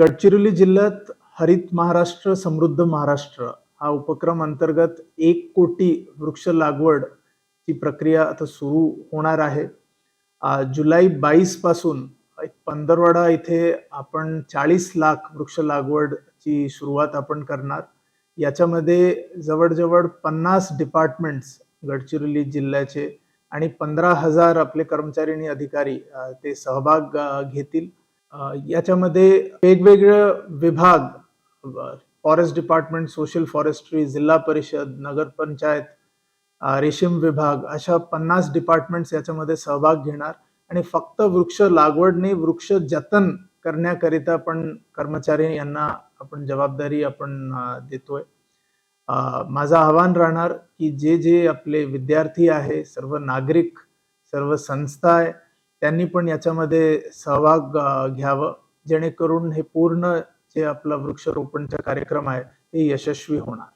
गडचिरोली जिल्ह्यात हरित महाराष्ट्र समृद्ध महाराष्ट्र हा उपक्रम अंतर्गत एक कोटी वृक्ष लागवड ची प्रक्रिया आता सुरू होणार आहे. जुलै बावीसपासून एक पंधरवाडा इथे आपण चाळीस लाख वृक्ष लागवडची सुरुवात आपण करणार. याच्यामध्ये जवळजवळ पन्नास डिपार्टमेंट्स गडचिरोली जिल्ह्याचे आणि पंधरा हजार आपले कर्मचारी आणि अधिकारी ते सहभाग घेतील. याच्यामध्ये वेगवेगळे विभाग फॉरेस्ट डिपार्टमेंट सोशल फॉरेस्ट्री जिल्हा परिषद नगरपंचायत रेशीम विभाग अशा पन्नास डिपार्टमेंट्स याच्यामध्ये सहभाग घेणार. आणि फक्त वृक्ष लागवड नाही वृक्ष जतन करण्याकरिता पण कर्मचारी यांना आपण जबाबदारी आपण देतोय. माझं आव्हान राहणार की जे जे आपले विद्यार्थी आहे सर्व नागरिक सर्व संस्था आहे त्यांनी पण याच्यामध्ये सहभाग घ्यावं. जेणेकरून हे पूर्ण जे आपलं वृक्षरोपणचा कार्यक्रम आहे हे यशस्वी होणार.